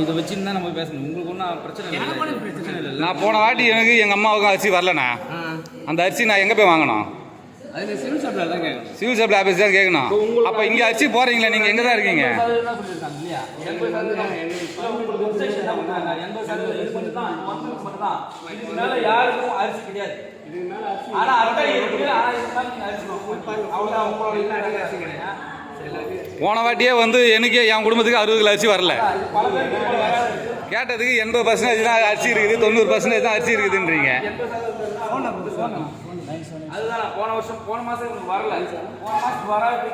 இதை வச்சுன்னு தான் நம்ம பேசணும். உங்களுக்கு ஒன்றும் பிரச்சனை இல்லை. பிரச்சனை இல்லை. நான் போன வாட்டி எனக்கு எங்கள் அம்மாவுக்கும் அரிசி வரலண்ணா. அந்த அரிசி நான் எங்கே போய் வாங்கணும்? அது சிவில் சப்ளை தான் கேட்கணும். சிவில் சப்ளை ஆஃபீஸ் தான் கேட்கணும். அப்போ இங்கே அரிசி போகிறீங்களா நீங்கள் எங்கே தான் இருக்கீங்க? யாருக்கும் அரிசி கிடையாது. ஆனா அட்டை இருக்கு ஆனா இதுக்கு மேல நீங்க அரிசி வாங்கணும். அவ்வளவுதான். உங்களோட இது அரிசி கிடையாது? போன வாட்டியே வந்து எனக்கு என் குடும்பத்துக்கு அறுபது கிலோ அரிசி வரல. கேட்டதுக்கு எண்பது பர்சன்டேஜ் தான் அரிசி இருக்குது தொண்ணூறு பர்சன்டேஜ் தான் அரிசி இருக்குதுன்றீங்க. அதுதான் போன வருஷம் போன மாசம் உங்களுக்கு வரல. போன வராது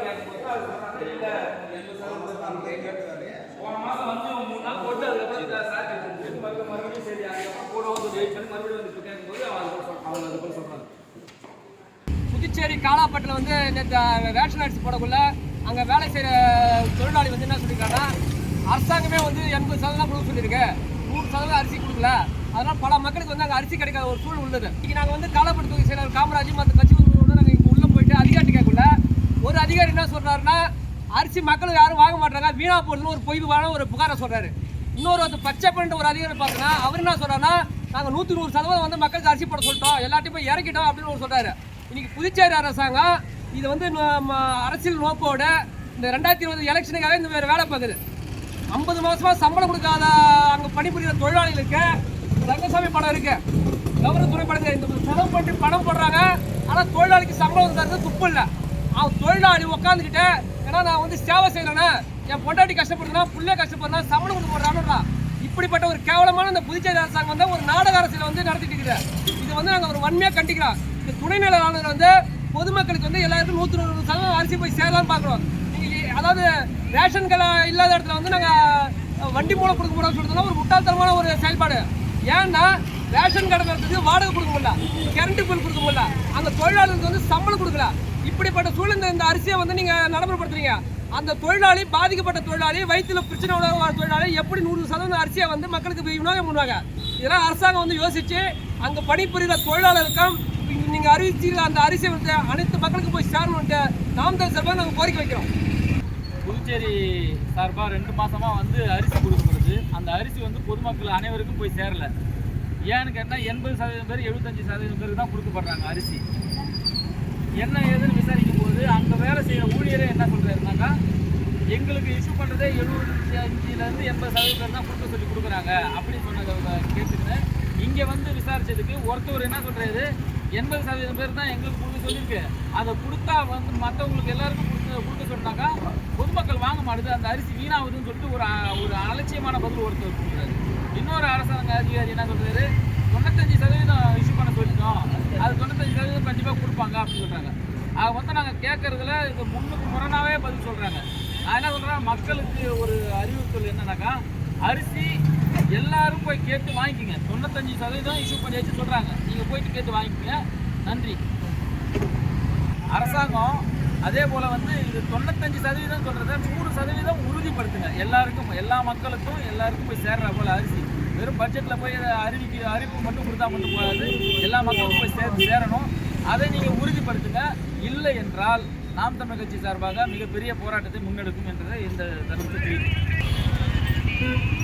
வந்து மூணு நாள் போட்டு அதுக்கப்புறம் இந்த சாக்கு எடுத்துட்டு மறுபடியும் மறுபடியும் சரி அதுக்கப்புறம் கூட வந்து வெயிட் பண்ணி மறுபடியும் வந்து இப்போ கேட்கும்போது அவன் அதுக்கு சொல்- அவங்க அதுக்கு சொல்றாங்க புதுச்சேரி காலாப்பட்டில் வந்து நேற்று ரேஷன் அரிசி போடக்குள்ள அங்கே வேலை செய்கிற தொழிலாளி வந்து என்ன சொல்லியிருக்காங்கன்னா அரசாங்கமே வந்து எண்பது சதவீதம் கொடுக்க சொல்லியிருக்கு. நூறு சதவீதம் அரிசி கொடுக்கல. அதனால் பல மக்களுக்கு வந்து அங்கே அரிசி கிடைக்காத ஒரு சூழல் உள்ளது. இன்றைக்கி நாங்கள் வந்து காலாப்பட்டு தொகுதி செயலர் காமராஜ் மற்ற கட்சி நாங்கள் இங்கே உள்ளே போயிட்டு அதிகாரி கேட்கல. ஒரு அதிகாரி என்ன சொல்கிறாருன்னா அரிசி மக்கள் யாரும் வாங்க மாட்டாங்க. வீணா போடுதுன்னு ஒரு பொய்வான ஒரு புகாரை சொல்கிறாரு இன்னொரு வந்து பச்சை பண்ணிட்டு ஒரு அதிகாரி பார்த்தோன்னா அவர் என்ன சொல்கிறாருன்னா நாங்கள் நூற்றி நூறு சதவீதம் வந்து மக்களுக்கு அரிசி போட சொல்லிட்டோம். எல்லாத்தையும் போய் இறக்கிட்டோம் அப்படின்னு ஒரு சொல்கிறாரு இன்றைக்கி புதுச்சேரி அரசாங்கம் இது வந்து அரசியல் நோக்கோட இந்த ரெண்டாயிரத்தி இருபது எலெக்ஷனுக்காக இந்த வேறு வேலை பார்க்குது. ஐம்பது மாதமாக சம்பளம் கொடுக்காத அங்கே பணிபுரிகிற தொழிலாளிகளுக்கு ரங்கசாமி படம் இருக்கு. கவர்னத்துறை படம் இந்த செலவு பண்ணி பணம் போடுறாங்க. ஆனால் தொழிலாளிக்கு சம்பளம் தருது துப்பு இல்லை. அவன் தொழிலாளி உட்காந்துக்கிட்டு ஏன்னா நான் வந்து சேவை செய்யறேன்னா என் பொண்டாட்டி கஷ்டப்படுறா புள்ளே கஷ்டப்படுறா சம்பளம் கொடுக்க போடுறான்னுறான் இப்படிப்பட்ட ஒரு கேவலமான இந்த புதுச்சேரி அரசாங்கம் வந்து ஒரு நாடக அரசியல் வந்து நடத்திட்டு இருக்குது. இது வந்து நாங்கள் ஒரு வன்மையாக கண்டிக்கிறோம். இந்த துணைநிலை ஆளுநர் வந்து பொதுமக்களுக்கு வந்து எல்லாருக்கும் நூற்றி நூறு சதவீதம் அரிசி போய் சேரலாம்னு பார்க்குறோம். நீங்கள் அதாவது ரேஷன் கடை இல்லாத இடத்துல வந்து நாங்கள் வண்டி மூலம் கொடுக்க முடியாது சொல்கிறதுனா ஒரு முட்டாள்தனமான ஒரு செயல்பாடு. ஏன்னா ரேஷன் கடை நடத்துக்கு வாடகை கொடுக்க முடியல. கரண்ட் பில் கொடுக்க முடியல. அந்த தொழிலாளர்களுக்கு வந்து சம்பளம் கொடுக்கல. இப்படிப்பட்ட சூழ்நிலை இந்த அரிசியை வந்து நீங்கள் நடைமுறைப்படுத்துறீங்க. அந்த தொழிலாளி பாதிக்கப்பட்ட தொழிலாளி வயிற்றுல பிரச்சனை உள்ள தொழிலாளி எப்படி நூறு சதவீதம் அரிசியை வந்து மக்களுக்கு விநியோகம் பண்ணுவாங்க இதெல்லாம் அரசாங்கம் வந்து யோசிச்சு அங்கே பணிபுரிகிற தொழிலாளருக்கும் நீங்கள் அறிவிச்சிருக்க அந்த அரிசியை வந்து அனைத்து மக்களுக்கும் போய் சேரணுன்ட்டு நாம் தான் சார்பாக நாங்கள் கோரிக்கை வைக்கிறோம். புதுச்சேரி சார்பாக ரெண்டு மாதமாக வந்து அரிசி கொடுக்கப்படுது. அந்த அரிசி வந்து பொதுமக்கள் அனைவருக்கும் போய் சேரல. ஏன்னு கேட்டால் எண்பது சதவீதம் பேர் எழுபத்தஞ்சு சதவீதம் பேருக்கு தான் கொடுக்கப்படுறாங்க அரிசி. என்ன ஏதுன்னு விசாரிக்கும் போது அங்கே வேலை செய்கிற ஊழியரே என்ன சொல்கிறாருனாக்கா எங்களுக்கு இஷ்யூ பண்ணுறதே எழுபத்தி அஞ்சுலேருந்து எண்பது சதவீதம் பேர் தான் கொடுக்க சொல்லி கொடுக்குறாங்க அப்படின்னு சொன்னதை கேட்டுக்கிட்டு இங்கே வந்து விசாரித்ததுக்கு ஒருத்தவர் என்ன சொல்கிறாரு எண்பது சதவீதம் பேர் தான் எங்களுக்கு கொடுக்க சொல்லியிருக்கு. அதை கொடுத்தா வந்து மற்றவங்களுக்கு எல்லாருக்கும் கொடுத்து கொடுக்க சொன்னாக்கா பொதுமக்கள் வாங்க மாட்டுது. அந்த அரிசி வீணாகுதுன்னு சொல்லிட்டு ஒரு ஒரு அலட்சியமான பதில் ஒருத்தர் கொடுக்குறாரு. இன்னொரு அரசாங்க அதிகாரி என்ன சொல்றாரு? தொண்ணூத்தஞ்சு சதவீதம் இஷ்யூ பண்ண சொல்லிட்டோம். அது தொண்ணூத்தஞ்சு சதவீதம் கண்டிப்பாக கொடுப்பாங்க அப்படின்னு சொல்கிறாங்க அதை வந்து நாங்கள் கேட்கறதுல இது முன்னுக்கு முரணாகவே பதில் சொல்கிறாங்க நான் என்ன சொல்றேன் மக்களுக்கு ஒரு அறிவுறுத்தல் என்னன்னாக்கா அரிசி எல்லாரும் போய் கேட்டு வாங்கிக்கோங்க. தொண்ணூத்தஞ்சு சதவீதம் இஷ்யூ பண்ணி வச்சு நீங்கள் போயிட்டு கேட்டு வாங்கிக்கோங்க. நன்றி. அரசாங்கம் அதே போல் வந்து இது தொண்ணூத்தஞ்சு சதவீதம் சொல்கிறத நூறு சதவீதம் உறுதிப்படுத்துங்க. எல்லாருக்கும் எல்லா மக்களுக்கும் எல்லாருக்கும் போய் சேர்ற போல அரிசி. வெறும் பட்ஜெட்டில் போய் அறிவிக்க அறிவிப்பு மட்டும் கொடுத்தா மட்டும் போகாது எல்லா மக்களுக்கும் போய் சேர்த்து சேரணும். அதை நீங்கள் உறுதிப்படுத்துங்க. இல்லை என்றால் நாம் தமிழ் கட்சி சார்பாக மிகப்பெரிய போராட்டத்தை முன்னெடுக்கும் என்றதை இந்த தருணத்தை தெரிவிக்கும். Thank you.